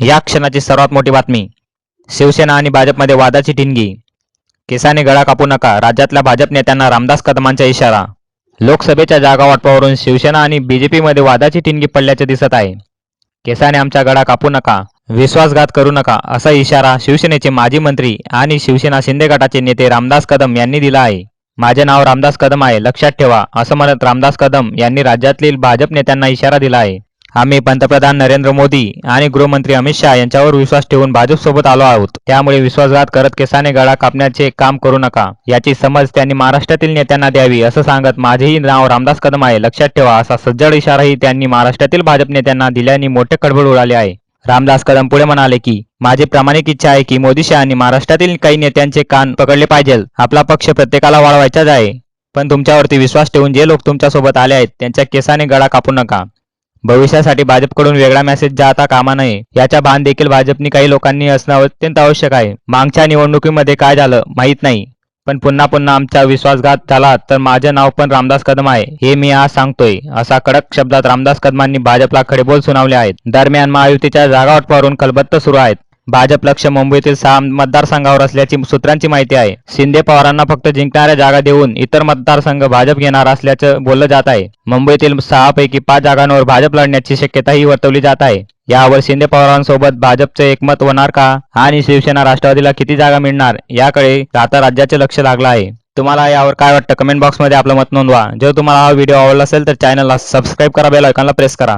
या क्षणाची सर्वात मोठी बातमी शिवसेना आणि भाजपमध्ये वादाची ठिणगी केसाने गळा कापू नका राज्यातल्या भाजप नेत्यांना रामदास कदमांचा इशारा. लोकसभेच्या जागा वाटपावरून शिवसेना आणि बीजेपीमध्ये वादाची ठिणगी पडल्याचे दिसत आहे. केसाने आमचा गळा कापू नका विश्वासघात करू नका असा इशारा शिवसेनेचे माजी मंत्री आणि शिवसेना शिंदे गटाचे नेते रामदास कदम यांनी दिला आहे. माझे नाव रामदास कदम आहे लक्षात ठेवा असं म्हणत रामदास कदम यांनी राज्यातील भाजप नेत्यांना इशारा दिला आहे. आम्ही पंतप्रधान नरेंद्र मोदी आणि गृहमंत्री अमित शहा यांच्यावर विश्वास ठेवून भाजपसोबत आलो आहोत. त्यामुळे विश्वासघात करत केसाने गळा कापण्याचे काम करू नका. याची समज त्यांनी महाराष्ट्रातील नेत्यांना द्यावी असं सांगत माझेही नाव रामदास कदम आहे लक्षात ठेवा असा सज्जड इशाराही त्यांनी महाराष्ट्रातील भाजप नेत्यांना दिल्याने मोठे खळबळ उडाले आहे. रामदास कदम पुढे म्हणाले की माझी प्रामाणिक इच्छा आहे की मोदी शहानी महाराष्ट्रातील काही नेत्यांचे कान पकडले पाहिजे आपला पक्ष प्रत्येकाला वाढवायचाच आहे. पण तुमच्यावरती विश्वास ठेवून जे लोक तुमच्यासोबत आले आहेत त्यांच्या केसाने गळा कापू नका. भविष्यासाठी भाजपकडून वेगळा मेसेज जाता कामा नये याच्या भान देखील भाजपनी काही लोकांनी असणं अत्यंत आवश्यक आहे. मागच्या निवडणुकीमध्ये काय झालं माहीत नाही पण पुन्हा पुन्हा आमचा विश्वासघात झाला तर माझे नाव पण रामदास कदम आहे हे मी आज सांगतोय. असा कडक शब्दात रामदास कदमांनी भाजपला खडेबोल सुनावले आहेत. दरम्यान महायुतीच्या जागा वाटपावरून कलबत्त सुरू आहेत. भाजप लक्ष मुंबईतील सहा मतदारसंघावर असल्याची सूत्रांची माहिती आहे. शिंदे पवारांना फक्त जिंकणाऱ्या जागा देऊन इतर मतदारसंघ भाजप घेणार असल्याचं बोललं जात आहे. मुंबईतील सहापैकी पाच जागांवर भाजप लढण्याची शक्यताही वर्तवली जात आहे. यावर शिंदे पवारांसोबत भाजपचं एकमत होणार का आणि शिवसेना राष्ट्रवादीला किती जागा मिळणार याकडे आता राज्याचे लक्ष लागलं आहे. तुम्हाला यावर काय वाटतं? कमेंट बॉक्समध्ये आपलं मत नोंदवा. जर तुम्हाला हा व्हिडिओ आवडला असेल तर चॅनलला सबस्क्राईब करा बेल आयकॉनला प्रेस करा.